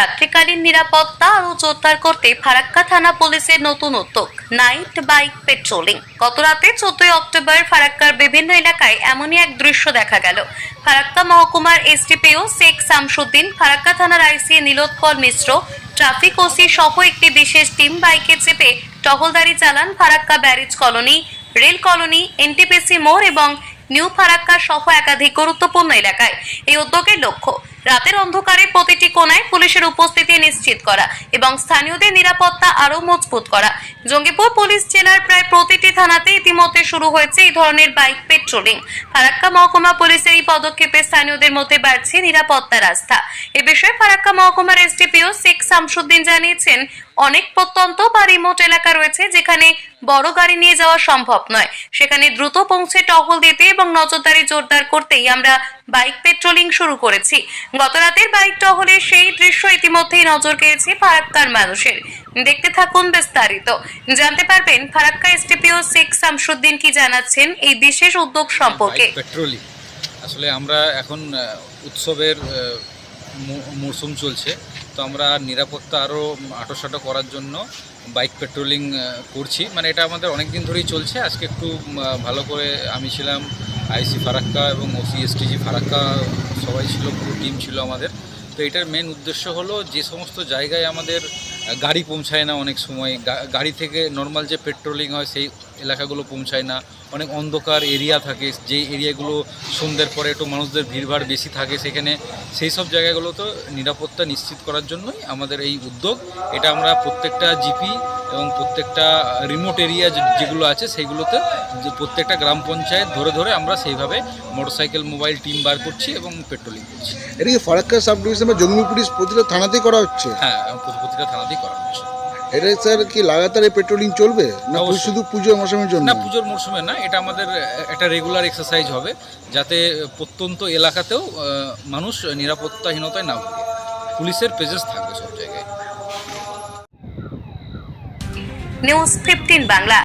রাত্রিকালীন নিরাপত্তা আরও জোরদার করতে ফারাক্কা থানা পুলিশের নতুন উদ্যোগ। নাইট বাইক পেট্রোলিং গত রাতে চোদ্দই অক্টোবর ফারাক্কার বিভিন্ন এলাকায় এমনই এক দৃশ্য দেখা গেল। ফারাক্কা মহকুমার এসডিপিও শেখ শামসুদ্দিন, ফারাক্কা থানার আইসি নীলোৎপল মিশ্র, ট্রাফিক ওসি সহ একটি বিশেষ টিম বাইকে চেপে টহলদারি চালান Farakka barrage colony, rail colony NTPC মোড় এবং নিউ ফারাক্কা সহ একাধিক গুরুত্বপূর্ণ এলাকায়। এই উদ্যোগের লক্ষ্য রাতের অন্ধকারে প্রতিটি কোনায় পুলিশের উপস্থিতি নিশ্চিত করা এবং স্থানীয়দের নিরাপত্তা আরও মজবুত করা। জঙ্গিপুর পুলিশ জেলার প্রায় প্রতিটি থানাতে ইতিমধ্যে শুরু হয়েছে এই ধরনের বাইক পেট্রোলিং। ফারাক্কা মহকুমা পুলিশের এই পদক্ষেপে স্থানীয়দের মধ্যে বাড়ছে নিরাপত্তার আস্থা এ বিষয়ে ফারাক্কা মহকুমার এসডিপিও শেখ শামসুদ্দিন জানিয়েছেন, অনেক প্রত্যন্ত বা রিমোট এলাকা রয়েছে যেখানে বড় গাড়ি নিয়ে যাওয়া সম্ভব নয়। সেখানে দ্রুত পৌঁছে টহল দিতে এবং নজরদারি জোরদার করতেই আমরা বাইক পেট্রোলিং শুরু করেছি। গত রাতের বাইক টহলে সেই দৃশ্য ইতিমধ্যেই নজর কেড়েছে ফারাক্কার মানুষের। দেখতে থাকুন বিস্তারিত। জানতে পারবেন ফারাক্কা এসটিপিও শেখ শামসুদ্দিন কি জানাচ্ছেন এই বিশেষ উদ্যোগ সম্পর্কে। পেট্রোলিং। আসলে আমরা এখন উৎসবের মরশুম চলছে। তো আমরা নিরাপত্তা আরও আটোসাটো করার জন্য বাইক পেট্রোলিং করছি। মানে এটা আমাদের অনেক দিন ধরেই চলছে। আজকে একটু ভালো করে আমি ছিলাম আইসি ফারাক্কা এবং ওসি এসটিজি ফারাক্কা, সবাই ছিল, পুরো টিম ছিল আমাদের। তো এটার মেন উদ্দেশ্য হলো যে সমস্ত জায়গায় আমাদের গাড়ি পৌঁছায় না অনেক সময়। গাড়ি থেকে নর্মাল যে পেট্রোলিং হয়, সেই এলাকাগুলো পৌঁছায় না। অনেক অন্ধকার এরিয়া থাকে যে এরিয়াগুলো সন্ধ্যের পরে একটু মানুষদের ভিড়ভাড় বেশি থাকে সেখানে সেই সব জায়গাগুলোতে নিরাপত্তা নিশ্চিত করার জন্যই আমাদের এই উদ্যোগ। এটা আমরা প্রত্যেকটা জিপি এবং প্রত্যেকটা রিমোট এরিয়া যেগুলো আছে সেইগুলোতে যে প্রত্যেকটা গ্রাম পঞ্চায়েত ধরে ধরে আমরা সেইভাবে মোটরসাইকেল মোবাইল টিম বার করছি এবং পেট্রোলিং করছি। এটা কি ফারাক্কা সাব বা জঙ্গি পুলিশ প্রতিটা থানাতেই করা হচ্ছে? হ্যাঁ প্রতিটা থানাতেই করা হচ্ছে। এটা স্যার কি লাগাতার পেট্রোলিং চলবে? না। শুধু পুজোর মৌসুমের জন্য? না পুজোর মরশুমে না এটা আমাদের একটা রেগুলার এক্সারসাইজ হবে যাতে প্রত্যন্ত এলাকাতেও আহ, মানুষ নিরাপত্তাহীনতায় না ভোগে। পুলিশের প্রেজেন্স থাকবে সব জায়গায়। News fifteen Bangla.